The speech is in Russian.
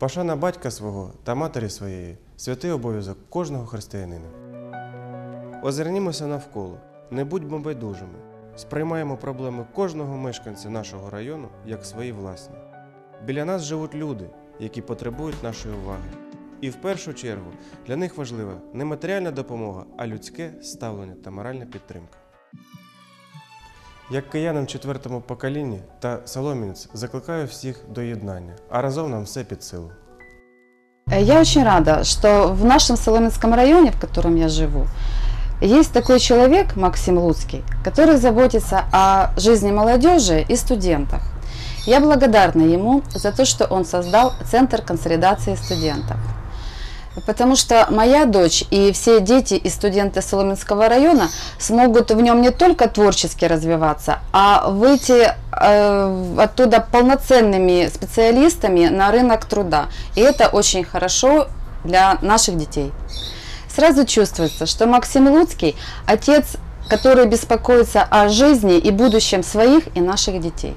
Пошана батька свого та матері своєї святий обов'язок кожного християнина. Озирнімося навколо, не будьмо байдужими. Сприймаємо проблеми кожного мешканця нашого району як свої власні. Біля нас живуть люди, які потребують нашої уваги. І в першу чергу для них важлива не матеріальна допомога, а людське ставлення та моральна підтримка. Як киянин в четвертому поколінні та соломінець закликаю всіх до єднання, а разом нам все під силу. Э, Я очень рада, что в нашем Соломенском районе, в котором я живу, есть такой человек, Максим Луцкий, который заботится о жизни молодежи и студентов. Я благодарна ему за то, что он создал Центр консолидации студентов. Потому что моя дочь и все дети и студенты Соломенского района смогут в нем не только творчески развиваться, а выйти э, оттуда полноценными специалистами на рынок труда. И это очень хорошо для наших детей. Сразу чувствуется, что Максим Луцкий – отец, который беспокоится о жизни и будущем своих и наших детей.